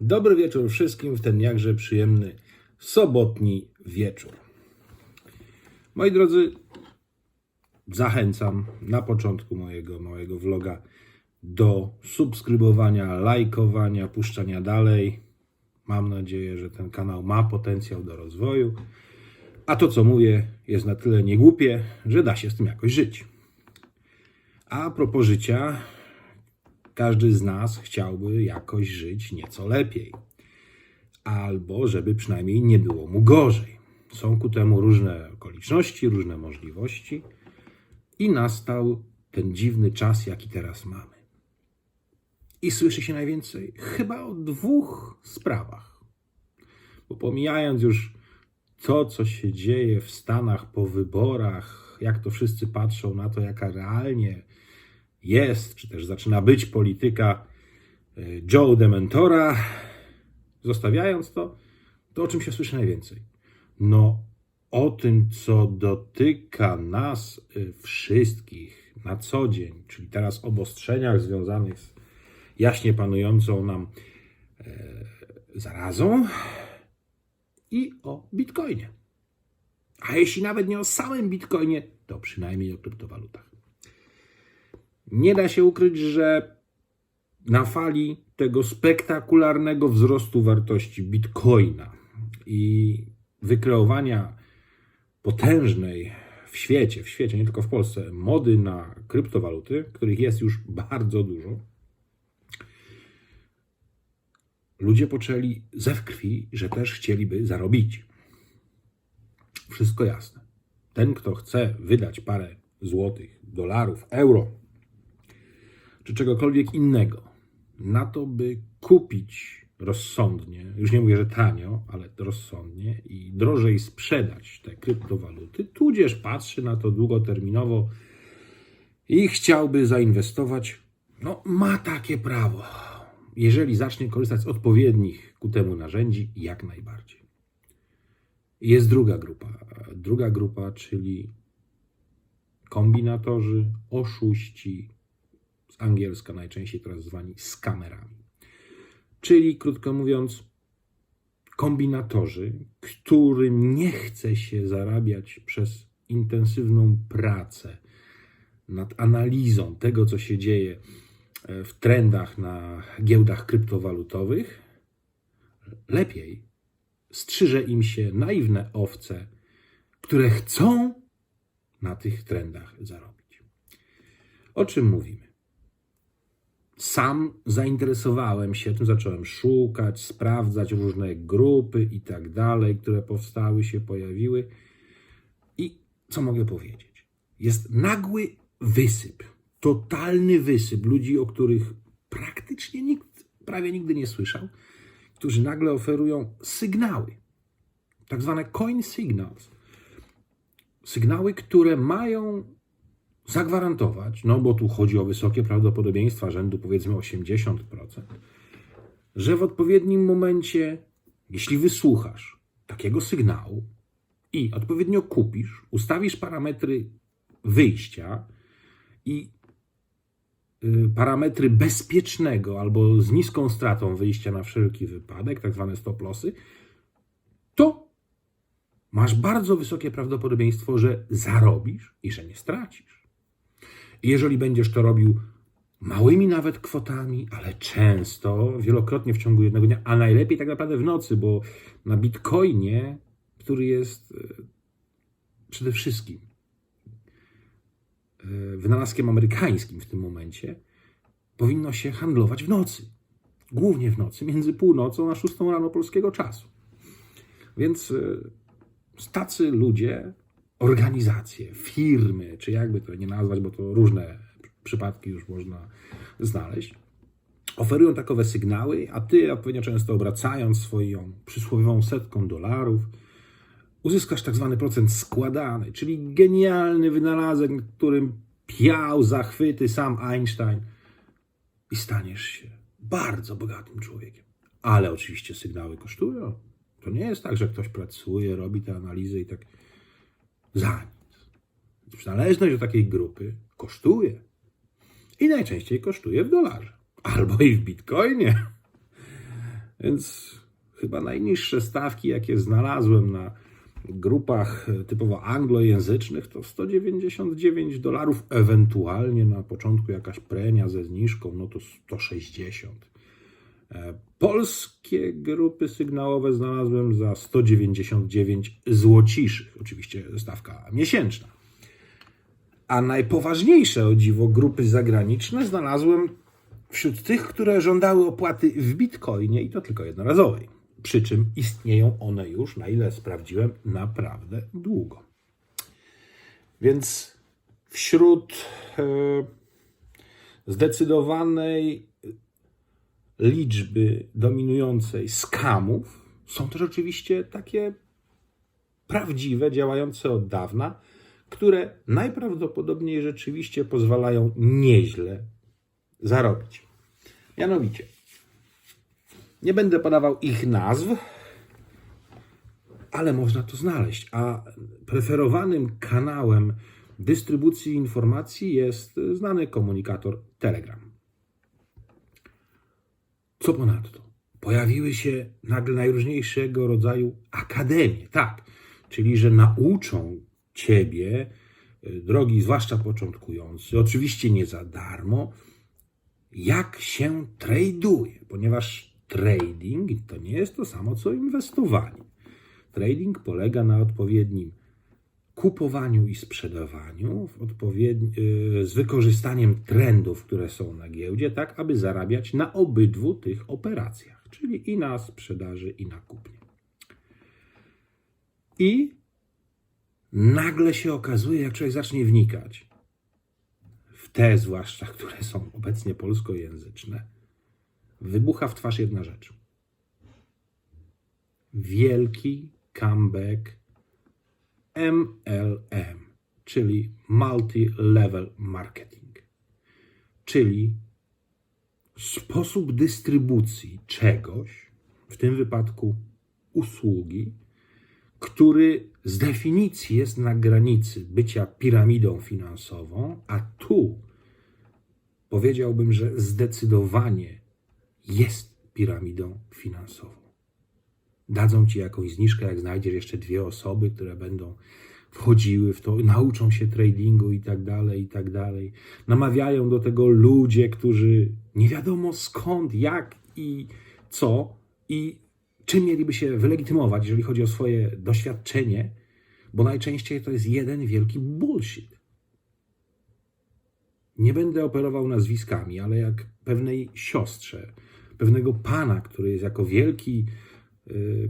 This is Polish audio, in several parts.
Dobry wieczór wszystkim w ten jakże przyjemny sobotni wieczór. Moi drodzy, zachęcam na początku mojego małego vloga do subskrybowania, lajkowania, puszczania dalej. Mam nadzieję, że ten kanał ma potencjał do rozwoju. A to, co mówię, jest na tyle niegłupie, że da się z tym jakoś żyć. A propos życia, każdy z nas chciałby jakoś żyć nieco lepiej. Albo żeby przynajmniej nie było mu gorzej. Są ku temu różne okoliczności, różne możliwości. I nastał ten dziwny czas, jaki teraz mamy. I słyszy się najwięcej chyba o dwóch sprawach. Bo pomijając już to, co się dzieje w Stanach po wyborach, jak to wszyscy patrzą na to, jaka realnie jest, czy też zaczyna być polityka e, Joe Dementora, zostawiając to, to o czym się słyszy najwięcej? No, o tym, co dotyka nas e, wszystkich na co dzień, czyli teraz obostrzeniach związanych z jaśnie panującą nam e, zarazą i o bitcoinie. A jeśli nawet nie o samym bitcoinie, to przynajmniej o kryptowalutach. Nie da się ukryć, że na fali tego spektakularnego wzrostu wartości bitcoina i wykreowania potężnej w świecie, w świecie, nie tylko w Polsce, mody na kryptowaluty, których jest już bardzo dużo, ludzie poczęli ze w krwi, że też chcieliby zarobić. Wszystko jasne. Ten, kto chce wydać parę złotych, dolarów, euro, czy czegokolwiek innego, na to, by kupić rozsądnie, już nie mówię, że tanio, ale rozsądnie i drożej sprzedać te kryptowaluty, tudzież patrzy na to długoterminowo i chciałby zainwestować, no ma takie prawo. Jeżeli zacznie korzystać z odpowiednich ku temu narzędzi, jak najbardziej. Jest druga grupa. Druga grupa, czyli kombinatorzy, oszuści, angielska najczęściej teraz zwani skamerami. Czyli, krótko mówiąc, kombinatorzy, którym nie chce się zarabiać przez intensywną pracę nad analizą tego, co się dzieje e, w trendach na giełdach kryptowalutowych, lepiej strzyże im się naiwne owce, które chcą na tych trendach zarobić. O czym mówimy? Sam zainteresowałem się tym, zacząłem szukać, sprawdzać różne grupy i tak dalej, które powstały, się pojawiły. I co mogę powiedzieć? Jest nagły wysyp, totalny wysyp ludzi, o których praktycznie nikt prawie nigdy nie słyszał, którzy nagle oferują sygnały, tak zwane coin signals. Sygnały, które mają zagwarantować, no bo tu chodzi o wysokie prawdopodobieństwa rzędu powiedzmy 80%, że w odpowiednim momencie, jeśli wysłuchasz takiego sygnału i odpowiednio kupisz, ustawisz parametry wyjścia i y, parametry bezpiecznego albo z niską stratą wyjścia na wszelki wypadek, tak zwane stop lossy, to masz bardzo wysokie prawdopodobieństwo, że zarobisz i że nie stracisz. Jeżeli będziesz to robił małymi nawet kwotami, ale często, wielokrotnie w ciągu jednego dnia, a najlepiej tak naprawdę w nocy, bo na bitcoinie, który jest e, przede wszystkim e, wynalazkiem amerykańskim w tym momencie, powinno się handlować w nocy. Głównie w nocy, między północą a szóstą rano polskiego czasu. Więc e, tacy ludzie organizacje, firmy, czy jakby to nie nazwać, bo to różne przypadki już można znaleźć, oferują takowe sygnały, a ty odpowiednio często obracając swoją przysłowiową setką dolarów, uzyskasz tak zwany procent składany, czyli genialny wynalazek, którym piał zachwyty sam Einstein i staniesz się bardzo bogatym człowiekiem. Ale oczywiście sygnały kosztują. To nie jest tak, że ktoś pracuje, robi te analizy i tak za nic. Przynależność do takiej grupy kosztuje. I najczęściej kosztuje w dolarze. Albo i w bitcoinie. Więc chyba najniższe stawki, jakie znalazłem na grupach typowo anglojęzycznych, to 199 dolarów, ewentualnie na początku jakaś premia ze zniżką, no to 160. E, Polskie grupy sygnałowe znalazłem za 199 złociszych, oczywiście stawka miesięczna. A najpoważniejsze o dziwo grupy zagraniczne znalazłem wśród tych, które żądały opłaty w bitcoinie i to tylko jednorazowej. Przy czym istnieją one już, na ile sprawdziłem, naprawdę długo. Więc wśród e, zdecydowanej liczby dominującej skamów są też oczywiście takie prawdziwe, działające od dawna, które najprawdopodobniej rzeczywiście pozwalają nieźle zarobić. Mianowicie, nie będę podawał ich nazw, ale można to znaleźć. A preferowanym kanałem dystrybucji informacji jest znany komunikator Telegram. Co ponadto? Pojawiły się nagle najróżniejszego rodzaju akademie, tak, czyli że nauczą ciebie, y, drogi, zwłaszcza początkujący, oczywiście nie za darmo, jak się traduje, ponieważ trading to nie jest to samo co inwestowanie. Trading polega na odpowiednim kupowaniu i sprzedawaniu yy, z wykorzystaniem trendów, które są na giełdzie, tak aby zarabiać na obydwu tych operacjach, czyli i na sprzedaży, i na kupnie. I nagle się okazuje, jak człowiek zacznie wnikać w te zwłaszcza, które są obecnie polskojęzyczne, wybucha w twarz jedna rzecz. Wielki comeback MLM, czyli Multi-Level Marketing, czyli sposób dystrybucji czegoś, w tym wypadku usługi, który z definicji jest na granicy bycia piramidą finansową, a tu powiedziałbym, że zdecydowanie jest piramidą finansową dadzą ci jakąś zniżkę, jak znajdziesz jeszcze dwie osoby, które będą wchodziły w to, nauczą się tradingu i tak dalej, i tak dalej. Namawiają do tego ludzie, którzy nie wiadomo skąd, jak i co i czym mieliby się wylegitymować, jeżeli chodzi o swoje doświadczenie, bo najczęściej to jest jeden wielki bullshit. Nie będę operował nazwiskami, ale jak pewnej siostrze, pewnego pana, który jest jako wielki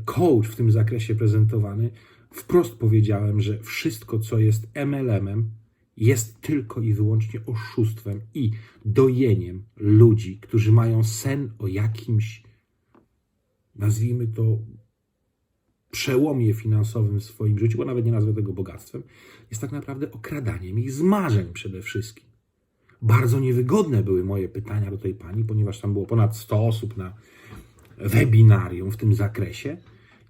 coach w tym zakresie prezentowany, wprost powiedziałem, że wszystko, co jest MLM-em, jest tylko i wyłącznie oszustwem i dojeniem ludzi, którzy mają sen o jakimś, nazwijmy to, przełomie finansowym w swoim życiu, bo nawet nie nazwę tego bogactwem, jest tak naprawdę okradaniem ich z marzeń przede wszystkim. Bardzo niewygodne były moje pytania do tej pani, ponieważ tam było ponad 100 osób na webinarium w tym zakresie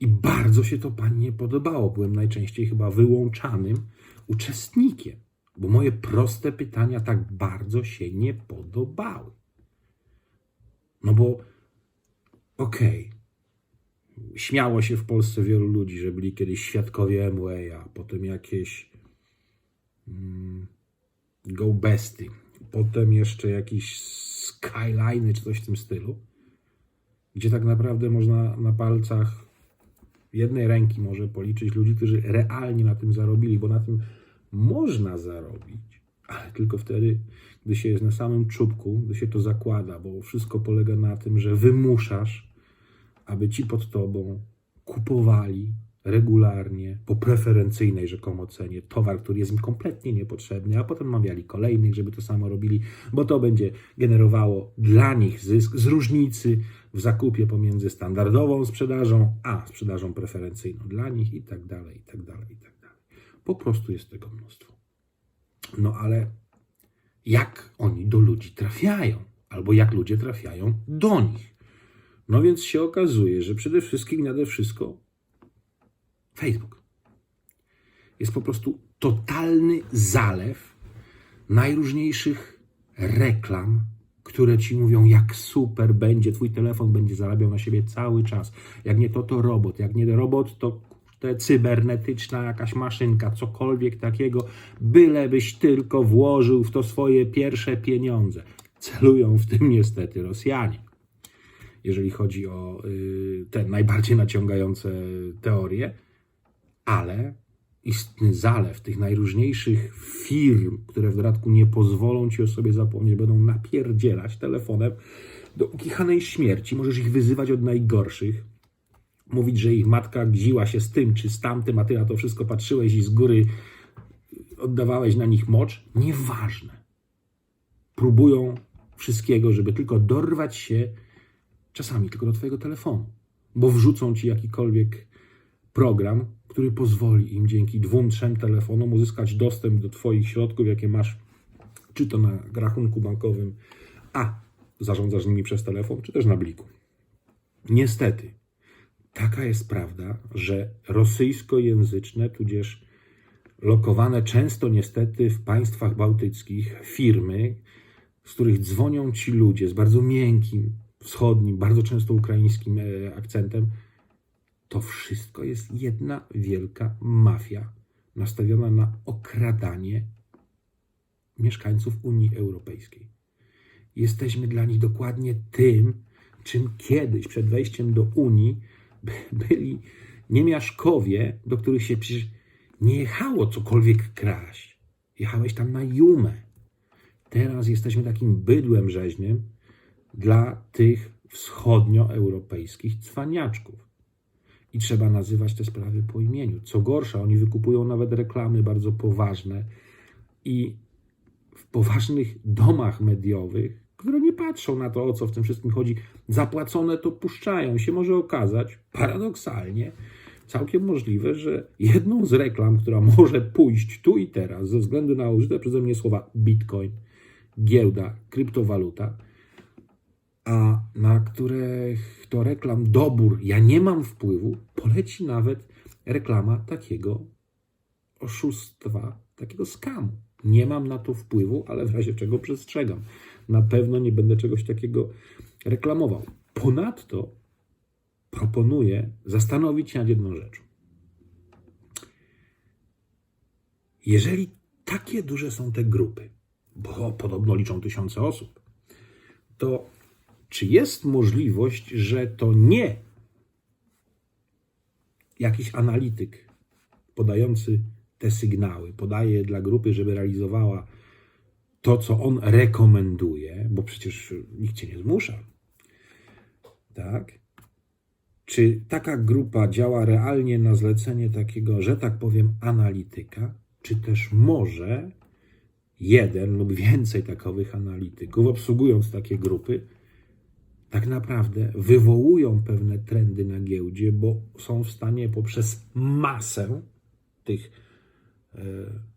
i bardzo się to pani nie podobało. Byłem najczęściej chyba wyłączanym uczestnikiem, bo moje proste pytania tak bardzo się nie podobały. No bo okej, okay, śmiało się w Polsce wielu ludzi, że byli kiedyś świadkowie Amwaya, potem jakieś mm, Go Besty, potem jeszcze jakieś Skyliny czy coś w tym stylu gdzie tak naprawdę można na palcach jednej ręki może policzyć ludzi, którzy realnie na tym zarobili, bo na tym można zarobić, ale tylko wtedy, gdy się jest na samym czubku, gdy się to zakłada, bo wszystko polega na tym, że wymuszasz, aby ci pod tobą kupowali regularnie, po preferencyjnej rzekomo cenie, towar, który jest im kompletnie niepotrzebny, a potem mawiali kolejnych, żeby to samo robili, bo to będzie generowało dla nich zysk z różnicy w zakupie pomiędzy standardową sprzedażą, a sprzedażą preferencyjną dla nich i tak dalej, i tak dalej, i tak dalej. Po prostu jest tego mnóstwo. No ale jak oni do ludzi trafiają? Albo jak ludzie trafiają do nich? No więc się okazuje, że przede wszystkim nade wszystko Facebook. Jest po prostu totalny zalew najróżniejszych reklam, które ci mówią, jak super będzie, twój telefon będzie zarabiał na siebie cały czas. Jak nie to, to robot. Jak nie robot, to te cybernetyczna jakaś maszynka, cokolwiek takiego, bylebyś tylko włożył w to swoje pierwsze pieniądze. Celują w tym niestety Rosjanie. Jeżeli chodzi o y, te najbardziej naciągające teorie, ale istny zalew tych najróżniejszych firm, które w dodatku nie pozwolą ci o sobie zapomnieć, będą napierdzielać telefonem do ukichanej śmierci. Możesz ich wyzywać od najgorszych, mówić, że ich matka gziła się z tym czy z tamtym, a ty na to wszystko patrzyłeś i z góry oddawałeś na nich mocz. Nieważne. Próbują wszystkiego, żeby tylko dorwać się czasami tylko do twojego telefonu, bo wrzucą ci jakikolwiek program, który pozwoli im dzięki dwóm, trzem telefonom uzyskać dostęp do twoich środków, jakie masz, czy to na rachunku bankowym, a zarządzasz nimi przez telefon, czy też na bliku. Niestety, taka jest prawda, że rosyjskojęzyczne, tudzież lokowane często niestety w państwach bałtyckich firmy, z których dzwonią ci ludzie z bardzo miękkim, wschodnim, bardzo często ukraińskim e, akcentem, to wszystko jest jedna wielka mafia nastawiona na okradanie mieszkańców Unii Europejskiej. Jesteśmy dla nich dokładnie tym, czym kiedyś przed wejściem do Unii by- byli niemiaszkowie, do których się przecież nie jechało cokolwiek kraść. Jechałeś tam na jumę. Teraz jesteśmy takim bydłem rzeźnym dla tych wschodnioeuropejskich cwaniaczków. I trzeba nazywać te sprawy po imieniu. Co gorsza, oni wykupują nawet reklamy bardzo poważne i w poważnych domach mediowych, które nie patrzą na to, o co w tym wszystkim chodzi, zapłacone to puszczają. Się może okazać, paradoksalnie, całkiem możliwe, że jedną z reklam, która może pójść tu i teraz, ze względu na użyte przeze mnie słowa bitcoin, giełda, kryptowaluta, a na których to reklam dobór ja nie mam wpływu, poleci nawet reklama takiego oszustwa, takiego skamu. Nie mam na to wpływu, ale w razie czego przestrzegam. Na pewno nie będę czegoś takiego reklamował. Ponadto proponuję zastanowić się nad jedną rzeczą. Jeżeli takie duże są te grupy, bo podobno liczą tysiące osób, to czy jest możliwość, że to nie jakiś analityk podający te sygnały, podaje dla grupy, żeby realizowała to, co on rekomenduje, bo przecież nikt cię nie zmusza. Tak? Czy taka grupa działa realnie na zlecenie takiego, że tak powiem, analityka, czy też może jeden lub więcej takowych analityków, obsługując takie grupy, tak naprawdę wywołują pewne trendy na giełdzie, bo są w stanie poprzez masę tych, e,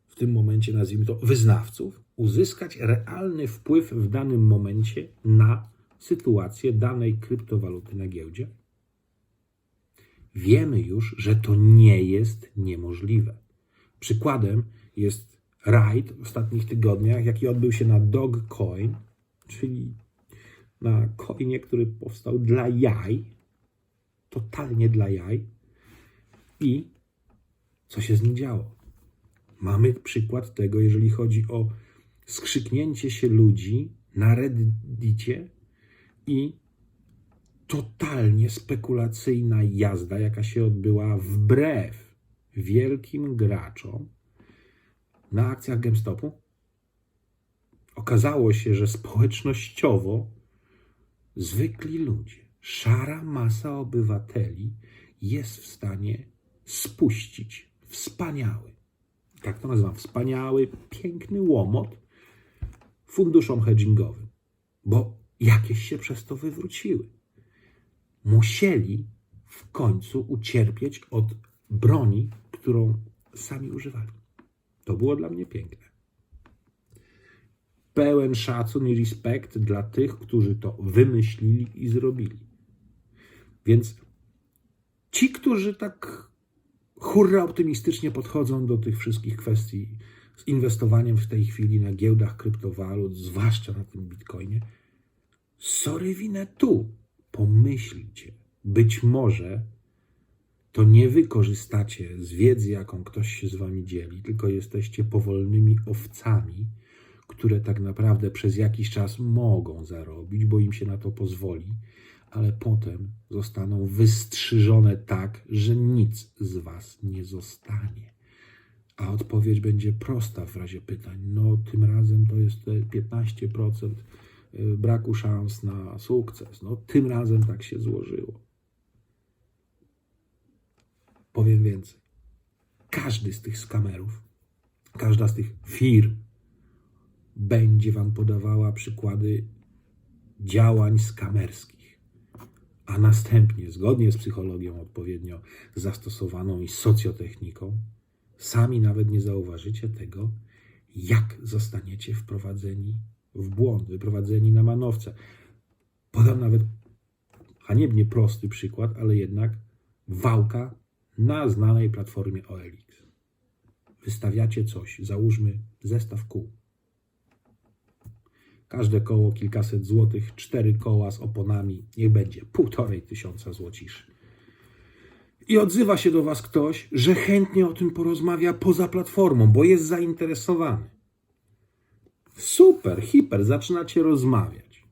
w tym momencie nazwijmy to, wyznawców, uzyskać realny wpływ w danym momencie na sytuację danej kryptowaluty na giełdzie? Wiemy już, że to nie jest niemożliwe. Przykładem jest rajd w ostatnich tygodniach, jaki odbył się na Dogcoin, czyli na coinie, który powstał dla jaj, totalnie dla jaj. I co się z nim działo? Mamy przykład tego, jeżeli chodzi o skrzyknięcie się ludzi na Reddicie i totalnie spekulacyjna jazda, jaka się odbyła wbrew wielkim graczom na akcjach GameStopu. Okazało się, że społecznościowo zwykli ludzie, szara masa obywateli jest w stanie spuścić wspaniały, tak to nazywam, wspaniały, piękny łomot funduszom hedgingowym, bo jakieś się przez to wywróciły. Musieli w końcu ucierpieć od broni, którą sami używali. To było dla mnie piękne pełen szacun i respekt dla tych, którzy to wymyślili i zrobili. Więc ci, którzy tak hurra optymistycznie podchodzą do tych wszystkich kwestii z inwestowaniem w tej chwili na giełdach kryptowalut, zwłaszcza na tym bitcoinie, sorry winę tu. Pomyślcie, być może to nie wy korzystacie z wiedzy, jaką ktoś się z wami dzieli, tylko jesteście powolnymi owcami, które tak naprawdę przez jakiś czas mogą zarobić, bo im się na to pozwoli, ale potem zostaną wystrzyżone tak, że nic z was nie zostanie. A odpowiedź będzie prosta w razie pytań. No, tym razem to jest te 15% y, braku szans na sukces. No, tym razem tak się złożyło. Powiem więcej. Każdy z tych skamerów, każda z tych firm będzie Wam podawała przykłady działań skamerskich, a następnie, zgodnie z psychologią odpowiednio zastosowaną i socjotechniką, sami nawet nie zauważycie tego, jak zostaniecie wprowadzeni w błąd, wyprowadzeni na manowce. Podam nawet haniebnie prosty przykład, ale jednak wałka na znanej platformie OLX. Wystawiacie coś, załóżmy zestaw kół. Każde koło kilkaset złotych, cztery koła z oponami, niech będzie półtorej tysiąca złociszy. I odzywa się do Was ktoś, że chętnie o tym porozmawia poza platformą, bo jest zainteresowany. Super, hiper, zaczynacie rozmawiać.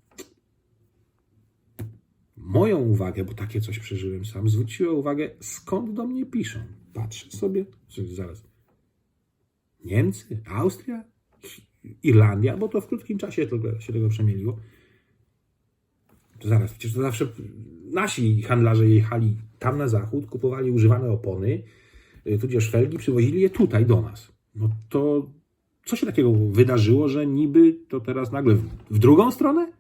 Moją uwagę, bo takie coś przeżyłem sam, zwróciła uwagę, skąd do mnie piszą. Patrzę sobie, zaraz. Niemcy, Austria, Irlandia, bo to w krótkim czasie tylko się tego przemieliło. To zaraz, przecież to zawsze nasi handlarze jechali tam na zachód, kupowali używane opony, y, tudzież felgi, przywozili je tutaj do nas. No to co się takiego wydarzyło, że niby to teraz nagle w, w drugą stronę?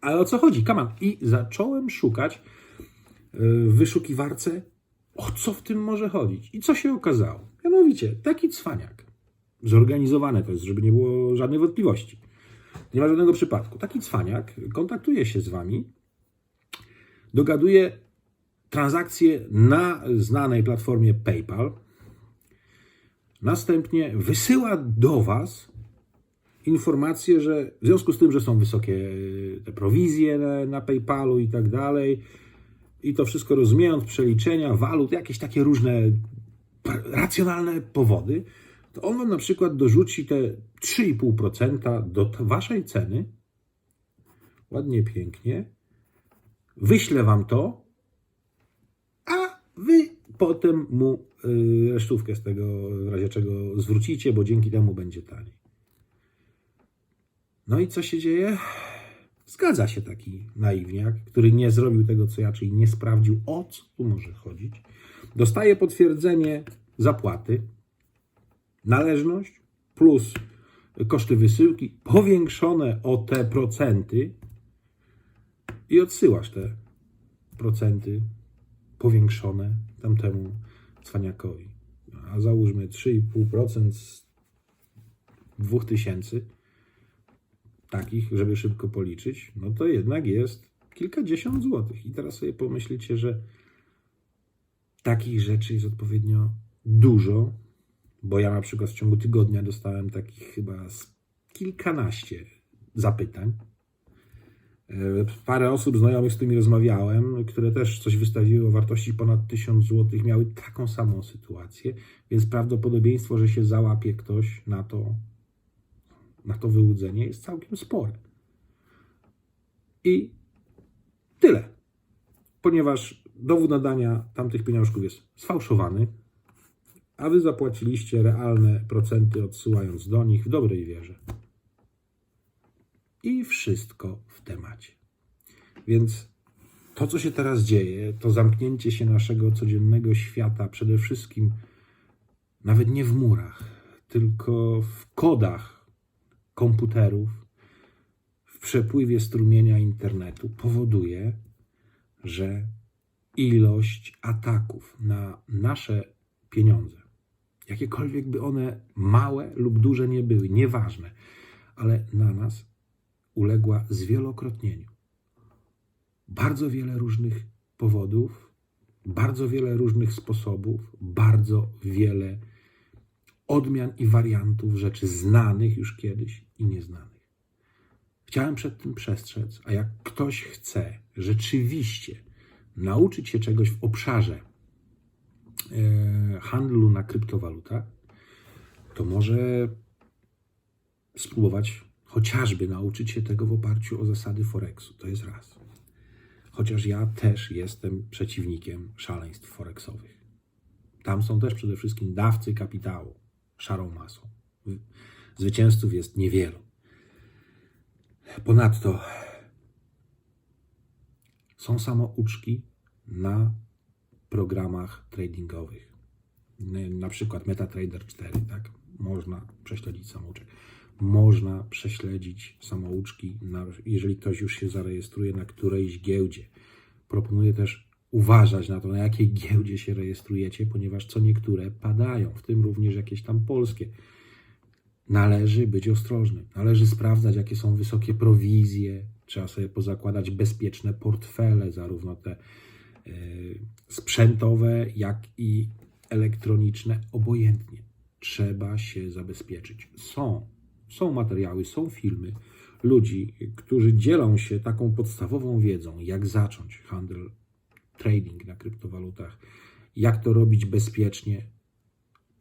Ale o co chodzi? Kaman. I zacząłem szukać y, w wyszukiwarce, o co w tym może chodzić. I co się okazało? Mianowicie, taki cwaniak, zorganizowane to jest, żeby nie było żadnej wątpliwości. Nie ma żadnego przypadku. Taki cwaniak kontaktuje się z wami, dogaduje transakcję na znanej platformie PayPal, następnie wysyła do was informację, że w związku z tym, że są wysokie te prowizje na, na PayPalu i tak dalej, i to wszystko rozumiejąc, przeliczenia, walut, jakieś takie różne racjonalne powody, to on wam na przykład dorzuci te 3,5% do waszej ceny, ładnie, pięknie, wyśle wam to, a wy potem mu y, resztówkę z tego, w razie czego zwrócicie, bo dzięki temu będzie taniej. No i co się dzieje? Zgadza się taki naiwniak, który nie zrobił tego, co ja, czyli nie sprawdził, o co tu może chodzić. Dostaje potwierdzenie zapłaty, należność plus koszty wysyłki powiększone o te procenty i odsyłasz te procenty powiększone tamtemu cwaniakowi. A załóżmy 3,5% z 2000 takich, żeby szybko policzyć, no to jednak jest kilkadziesiąt złotych. I teraz sobie pomyślicie, że takich rzeczy jest odpowiednio dużo, bo ja na przykład w ciągu tygodnia dostałem takich chyba kilkanaście zapytań. E, Parę osób znajomych, z którymi rozmawiałem, które też coś wystawiły o wartości ponad 1000 zł, miały taką samą sytuację, więc prawdopodobieństwo, że się załapie ktoś na to, na to wyłudzenie jest całkiem spore. I tyle. Ponieważ dowód nadania tamtych pieniążków jest sfałszowany, a wy zapłaciliście realne procenty odsyłając do nich w dobrej wierze. I wszystko w temacie. Więc to, co się teraz dzieje, to zamknięcie się naszego codziennego świata, przede wszystkim nawet nie w murach, tylko w kodach komputerów, w przepływie strumienia internetu, powoduje, że ilość ataków na nasze pieniądze, jakiekolwiek by one małe lub duże nie były, nieważne, ale na nas uległa zwielokrotnieniu. Bardzo wiele różnych powodów, bardzo wiele różnych sposobów, bardzo wiele odmian i wariantów rzeczy znanych już kiedyś i nieznanych. Chciałem przed tym przestrzec, a jak ktoś chce rzeczywiście nauczyć się czegoś w obszarze handlu na kryptowalutach, to może spróbować chociażby nauczyć się tego w oparciu o zasady Forexu. To jest raz. Chociaż ja też jestem przeciwnikiem szaleństw Forexowych. Tam są też przede wszystkim dawcy kapitału, szarą masą. Zwycięzców jest niewielu. Ponadto są samouczki na programach tradingowych. Na przykład MetaTrader 4, tak? Można prześledzić samouczek. Można prześledzić samouczki, jeżeli ktoś już się zarejestruje na którejś giełdzie. Proponuję też uważać na to, na jakiej giełdzie się rejestrujecie, ponieważ co niektóre padają, w tym również jakieś tam polskie. Należy być ostrożnym. Należy sprawdzać, jakie są wysokie prowizje. Trzeba sobie pozakładać bezpieczne portfele, zarówno te sprzętowe, jak i elektroniczne, obojętnie. Trzeba się zabezpieczyć. Są, są materiały, są filmy ludzi, którzy dzielą się taką podstawową wiedzą, jak zacząć handel, trading na kryptowalutach, jak to robić bezpiecznie.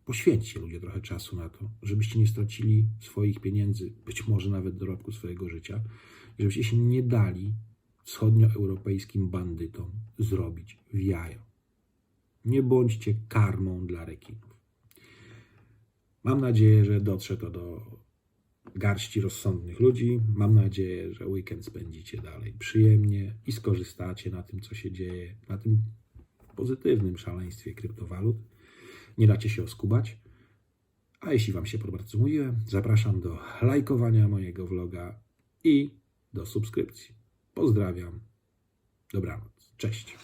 Poświęćcie ludzie trochę czasu na to, żebyście nie stracili swoich pieniędzy, być może nawet dorobku swojego życia, żebyście się nie dali wschodnioeuropejskim bandytom zrobić w jajo. Nie bądźcie karmą dla rekinów. Mam nadzieję, że dotrze to do garści rozsądnych ludzi. Mam nadzieję, że weekend spędzicie dalej przyjemnie i skorzystacie na tym, co się dzieje, na tym pozytywnym szaleństwie kryptowalut. Nie dacie się oskubać. A jeśli Wam się podoba, co mówiłem, zapraszam do lajkowania mojego vloga i do subskrypcji. Pozdrawiam. Dobranoc. Cześć.